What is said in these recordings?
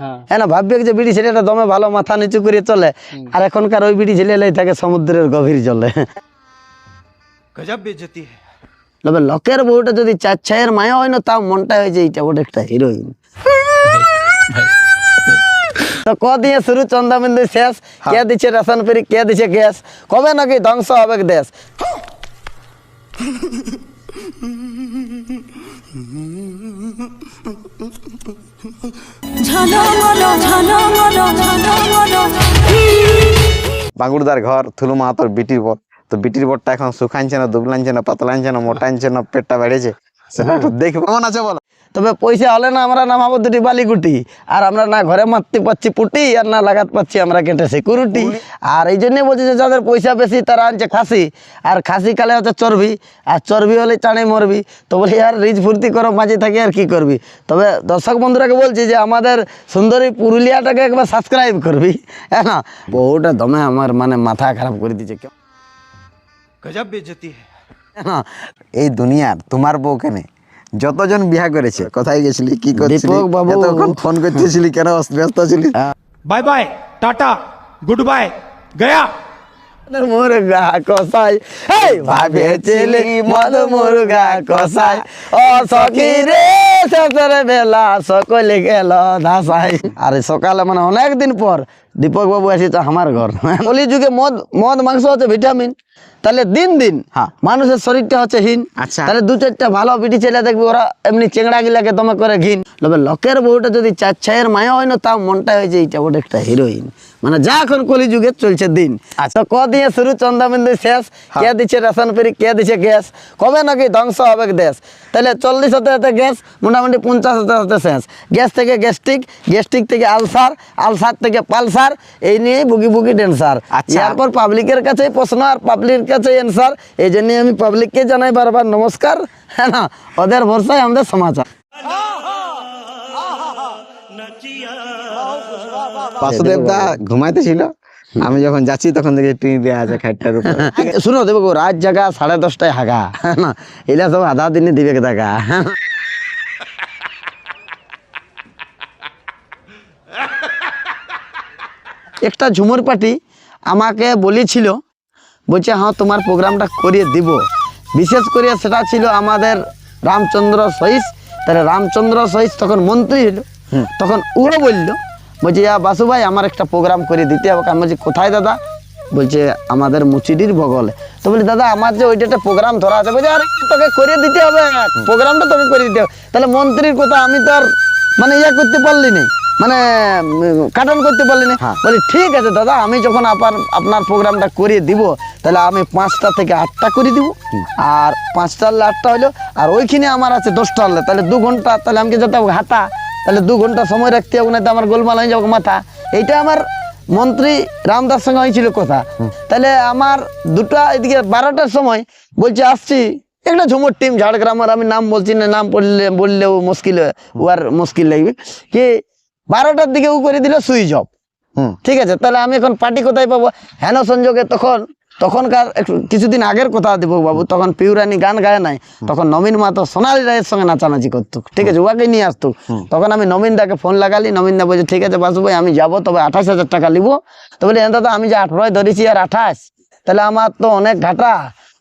হ্যাঁ।, হ্যাঁ। না ভাববে যে বিড়ি ছেলেটা দমে ভালো মাথা নিচু করে চলে। আর এখনকার ওই বিড়ি ছেলে থাকে সমুদ্রের গভীর জলে। তবে লোকের বউটা যদি চার ছায়ের মায়া হয় না তাও মনটা হয়েছে এইটা ওটা একটা হিরোইন ক দিয়ে শুরু? চন্দাবিন্দু শেষ। কে দিচ্ছে রেশন কে দিচ্ছে গ্যাস? কবে নাকি ধ্বংস হবে দেশ? Mm-hmm. বাঙ্গুরদার ঘর থুলু মাহাতর বিটির বর তো বিটির বরটা এখন শুকাইছে না দুবলাইছে না পাতলাইছে না মোটাইছে না, পেটটা বেড়েছে। সেটা তবে পয়সা হলে না আমরা নামাবো দুটি বালিকুটি। আর আমরা না ঘরে মারতে পাচ্ছি পুটি আর না লাগাতে পাচ্ছি আমরা কেটে সিকিউরিটি আর এই জন্যই বলছি যে যাদের পয়সা বেশি তারা আনছে খাসি। আর খাসি কালে হচ্ছে চর্বি আর চর্বি হলে টানে মরবি। তো বলি আর রিচ ফুর্তি করো মাঝে থাকে আর কি করবি? তবে দর্শক বন্ধুরাকে বলছি যে আমাদের সুন্দরী পুরুলিয়াটাকে একবার সাবস্ক্রাইব করবি। হ্যাঁ বহুটা দমে আমার মানে মাথা খারাপ করে দিচ্ছে কেউ গজব বেজতি হ্যাঁ এই দুনিয়ার তোমার বউ কেনে? যতজন বিয়া করেছে কোথায় গেছিলি কি ফোন করতেছিলি কেন ব্যস্ত ছিলি bye bye tata good bye Gaya মুরগা মদ মুরগা ও রে বেলা সকলে গেল আরে সকালে মানে অনেক দিন পর দীপক বাবু এসেছে আমার ঘর। বলি যুগে মদ মদ মাংস হচ্ছে ভিটামিন তাহলে দিন দিন হ্যাঁ। মানুষের শরীরটা হচ্ছে হীন। আচ্ছা। তাহলে দু চারটা ভালো বিটি ছেলে দেখবি ওরা এমনি চেংড়া গিলাকে তোমার করে ঘিন। তবে লোকের বউটা যদি চার ছায়ের মায়া হয় না তাও মনটা হয়েছে এইটা ওটা একটা হিরোইন মানে যা এখন কলি যুগে চলছে দিন। তো ক দিয়ে শুরু? চন্দাবিন্দু শেষ। কে দিচ্ছে রেশন ফ্রি? কে দিচ্ছে গ্যাস? কবে নাকি ধ্বংস হবে দেশ? তাহলে চল্লিশ হতে হতে গ্যাস মোটামুটি পঞ্চাশ হতে হতে শেষ। গ্যাস থেকে গ্যাস্ট্রিক গ্যাস্ট্রিক থেকে আলসার আলসার থেকে পালসার এই নিয়েই বুকি ডেন্সার আচ্ছা। এরপর পাবলিকের কাছে প্রশ্ন আর পাবলিকের কাছে অ্যান্সার এই জন্য আমি পাবলিককে জানাই বারবার নমস্কার। হ্যাঁ না ওদের ভরসায় আমাদের সমাচার বাসুদেব দা ঘুমাইতে ছিল? আমি যখন যাচ্ছি তখন দেখি টিন দেওয়া আছে খাটটার উপর। শুনো দেবো গো, রাত জাগা সাড়ে দশটায় হাগা। হ্যাঁ না এলা সব আধা দিনে দিবে দেখা হ্যাঁ? একটা ঝুমুর পার্টি আমাকে বলেছিল বলছে হ্যাঁ তোমার প্রোগ্রামটা করিয়ে দিব। বিশেষ করে সেটা ছিল আমাদের রামচন্দ্র সহিস। তাহলে রামচন্দ্র সহিস তখন মন্ত্রী হলো। তখন উড়ো বলল বলছে ইয়া বাসু ভাই আমার একটা প্রোগ্রাম করে দিতে হবে। আমি বলছি কোথায় দাদা? বলছে আমাদের মুচিডির বগলে। তো বলি দাদা আমার যে ওইটা একটা প্রোগ্রাম ধরা আছে। বলছে আরে তোকে করে দিতে হবে। প্রোগ্রামটা তোকে করে দিতে হবে। তাহলে মন্ত্রীর কথা আমি তো আর মানে ইয়া করতে পারলি না। মানে কাটন করতে পারলি না বলি ঠিক আছে দাদা আমি যখন আপনার আপনার প্রোগ্রামটা করিয়ে দিব তাহলে আমি পাঁচটা থেকে আটটা করে দিব। আর পাঁচটা হলে আটটা হলো আর ওইখানে আমার আছে দশটা হলে। তাহলে দু ঘণ্টা তাহলে আমাকে যেতে হবে? হাতা তাহলে দু ঘণ্টা সময় রাখতে হবে না তো আমার গোলমাল হয়ে যাবে মাথা। এইটা আমার মন্ত্রী রামদাস সঙ্গে হয়েছিল কথা। তাহলে আমার দুটা এদিকে বারোটার সময় বলছে আসছি। একটা ঝুমুর টিম ঝাড়গ্রামের আমি নাম বলছি না নাম বললে বললেও মুশকিল হয়, ও আর মুশকিল লাগবে। কি বারোটার দিকে ও করে দিল সুইচ অফ। ঠিক আছে তাহলে আমি এখন পার্টি কোথায় পাবো? হেন সংযোগে তখন তখনকার কিছুদিন আগের কথা দেবো বাবু তখন পিউরানি গান গায় নাই। তখন নবীন মাতো সোনালী রায়ের সঙ্গে নাচানাচি করতো ঠিক আছে ওয়াকে নিয়ে আসতো তখন আমি নবীন দাকে ফোন লাগালি নবীন দা বলছে ঠিক আছে বাসু ভাই আমি যাব তবে আঠাশ হাজার টাকা নিবো তো বলি দাদা আমি যে আঠারোয় ধরেছি আর আঠাশ তাহলে আমার তো অনেক ঘাটা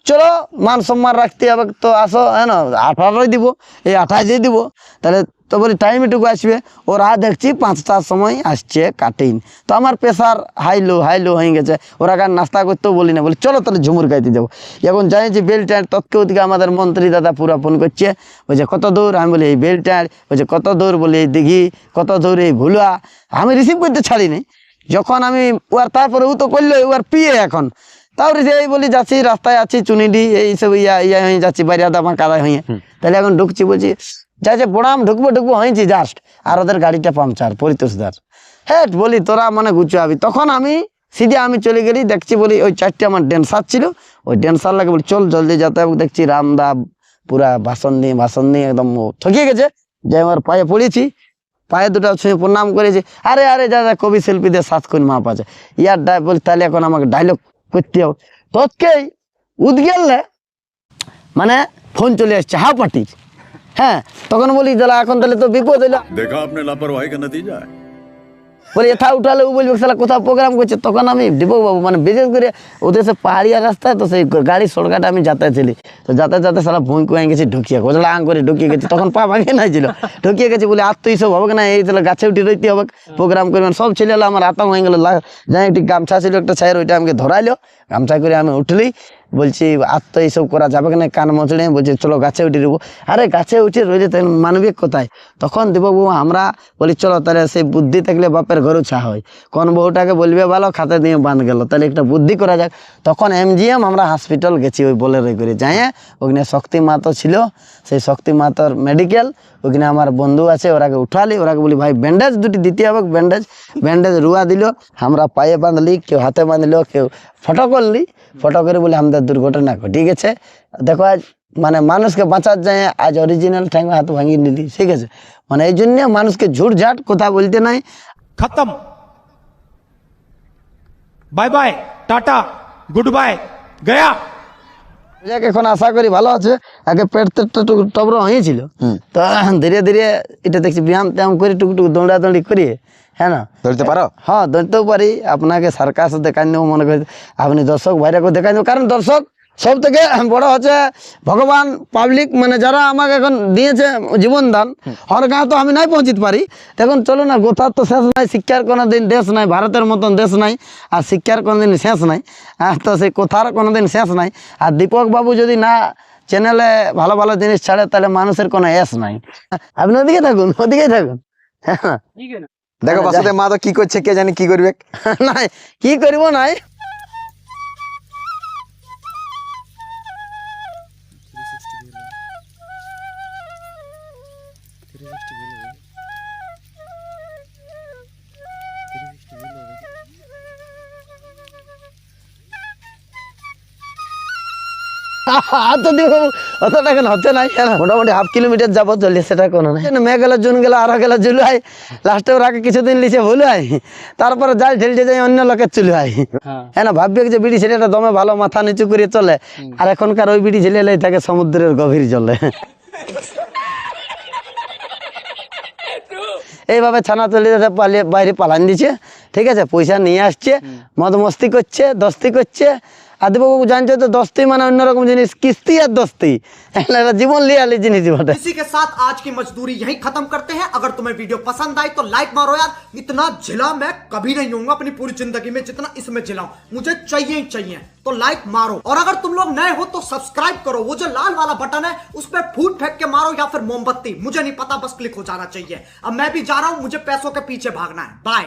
চলো, মান সম্মান রাখতে হবে তো আসো হ্যাঁ না, আঠারোই দিব, এই আঠাশে দিব। তাহলে তো বলি টাইম এটুকু আসবে। ওরা দেখছি পাঁচটার সময় আসছে কাটিন তো আমার pressure high low high low হয়ে গেছে। ওরা গান নাস্তা করতেও বলি না, বলি চলো তাহলে ঝুমুর গাইতে যাব। এখন জানিছি বেল ট্যাঁড় তৎকে ওদিকে আমাদের মন্ত্রী দাদা পুরা ফোন করছে বলছে কত দূর? আমি বলি, এই বেল ট্যাঁড় বলছে কত দূর বলি এই দিঘি কত দূর এই ভুলুয়া? আমি রিসিভ করতে ছাড়িনি। যখন আমি ওর তারপরে ও তো করল ওর পিয়ে এখন। তারপরে যে বলি যাচ্ছি রাস্তায় আছি চুনিডি এইসব ইয়া ইয়া হয়ে যাচ্ছি বাইরে আমার কাদা হয়ে। তাহলে এখন ঢুকছি বলছি যা যে বড়াম ঢুকবো ঢুকবো হয়েছি জাস্ট আর ওদের গাড়িটা পাংচার পরিতোষদার হ্যাঁ বলি তোরা মানে গুছাবি তখন আমি সিধে আমি চলে গেলি দেখছি বলি ওই চারটে আমার ড্যান্সার ছিল। ওই ড্যান্সার লাগে বলি চল জলদি যাতে দেখছি রামদা পুরা ভাষণ নিয়ে ভাষণ নিয়ে একদম ঠকিয়ে গেছে। যে আমার পায়ে পড়েছি। পায়ে দুটো ছুঁয়ে প্রণাম করেছি। আরে আরে যা যা কবি শিল্পীদের সাত কোন মাপ আছে ইয়ার ডাই বলি তাহলে এখন আমাকে ডায়লগ করতে হবে। তৎকেই উদ্গেললে মানে ফোন চলে আসছে হাফ পাটির হ্যাঁ তখন বলি, দাদা, এখন তাহলে তো বিপদ হইল। দেখা আপনার লাপরওয়াহি নতিজা বলে, এথা উঠালে ও বলবে সালা কোথাও প্রোগ্রাম করছে? তখন আমি দীপক বাবু মানে বিশেষ করে ওদের সে পাহাড়িয়া রাস্তায়, তো সেই গাড়ি সড়কাটা আমি যাতায়াত ছিলি। তো যাতায়াত যাতে সালা ভুঁই কুয়াই গেছি, ঢুকিয়ে গোজলা আং করে ঢুকিয়ে গেছি। তখন পা ভাঙে নাই ছিল। ঢুকিয়ে গেছি, বলে, আর তো এইসব হবে না, এই তাহলে গাছে উঠে রইতে হবে প্রোগ্রাম করবেন সব ছেলে আমার আতঙ্ক হয়ে গেল। যাই একটি গামছা ছিল একটা ছায়ের ওইটা আমাকে ধরাইলো। গামছা করে আমি উঠলি। বলছি আর তো এইসব করা যাবে না কান মচড়ে বলছি, চলো গাছে উঠে দেবো। আরে, গাছে উঠে রয়েছে তাহলে মানবিক কোথায়? তখন দেববাবু আমরা বলি, চলো তাহলে সেই বুদ্ধি থাকলে বাপের ঘরও ছা হয়। কোন বউটাকে বলবে, ভালো, খাতে দিয়ে বাঁধ গেল, তাহলে একটা বুদ্ধি করা যাক। তখন এমজিএম আমরা হসপিটাল গেছি ওই বলেরই করে। যাই ওখানে শক্তি মাতো ছিল, সেই শক্তি মাতার মেডিকেল ওখানে আমার বন্ধু আছে, ওরাকে উঠালি, ওরাকে বলি, ভাই ব্যান্ডেজ দুটি দিতে হবে ব্যান্ডেজ ব্যান্ডেজ রুয়া দিল, আমরা পায়ে বাঁধলি, কেউ হাতে বাঁধলো, কেউ ফটো করলি। ফটো করে বলে আমাদের দুর্ঘটনা ঘটে। গেছে দেখো আজ মানে মানুষকে বাঁচার যায় আজ অরিজিনাল ঠ্যাংরা হাত ভাঙিয়ে নিলি ঠিক আছে? মানে এই জন্য মানুষকে ঝুটঝাট কথা বলতে নাই। খতম। Bye bye tata good bye Gaya এখন আশা করি ভালো আছে। আগে পেট টবর হয়েছিল তো ধীরে ধীরে এটা দেখছি ব্যায়াম ট্যাম করে টুকটুক দৌড়াদৌড়ি করিয়ে হ্যাঁ না? ধরতে পারো? হ্যাঁ ধরতেও পারি। আপনাকে সার্কাস দেখাই দেবো মনে করি আপনি দর্শক ভাইরাকে দেখাই দেবো কারণ দর্শক সব থেকে বড় হচ্ছে ভগবান পাবলিক মানে যারা আমাকে এখন দিয়েছে জীবনদান হর গাঁ তো আমি নাই পৌঁছিতে পারি। দেখুন চলো না গোথার তো শেষ নাই শিক্ষার কোনো দিন দেশ নাই ভারতের মতন দেশ নাই আর শিক্ষার কোনো দিন শেষ নাই আর তো সেই কথার কোনো দিন শেষ নাই। আর দীপক বাবু যদি না চ্যানেলে ভালো ভালো জিনিস ছাড়ে তাহলে মানুষের কোনো এস নাই। আপনি ওদিকে থাকুন ওদিকেই থাকুন। হ্যাঁ দেখো বাসুদেব মা তো কি করছে কে জানি কি করবে? নাই কি করিব নাই? তো দেখো অতটা কেন হচ্ছে না মোটামুটি হাফ কিলোমিটার যাব চল্লিশ সেটা কোনো নাই। মে গেল জুন গেল আরও গেল জুলাই লাস্টে ওরাকে কিছুদিন লিছে ভুলাই তারপরে যাই ঢেলতে যাই অন্য লোকের চুল হয়। হ্যাঁ। ভাববে যে বিড়ি ছেলেটা দমে ভালো মাথা নিচু করে চলে। আর এখনকার ওই বিড়ি ছেলে থাকে সমুদ্রের গভীর জলে। এইভাবে ছানা চলে যাচ্ছে পালিয়ে বাইরে পালান দিচ্ছে ঠিক আছে পয়সা নিয়ে আসছে মদ মস্তি করছে দস্তি করছে। আদিবাবু জানছো তো দস্তি মানে অন্যরকম জিনিস কিস্তি আর দস্তি এটা জীবন লিয়ালি জিনিস বটে इसी के साथ आज की मजदूरी यहीं खत्म करते हैं अगर तुम्हें वीडियो पसंद आई तो लाइक मारो यार इतना जिला मैं कभी नहीं होऊंगा अपनी पूरी जिंदगी में जितना इसमें जिलाऊं मुझे चाहिए ही चाहिए तो लाइक मारो और अगर तुम लोग नए हो तो सब्सक्राइब करो वो जो लाल वाला बटन है उस पर फूट फेंक के मारो या फिर मोमबत्ती मुझे नहीं पता बस क्लिक हो जाना चाहिए अब मैं भी जा रहा हूं मुझे पैसों के पीछे भागना है बाय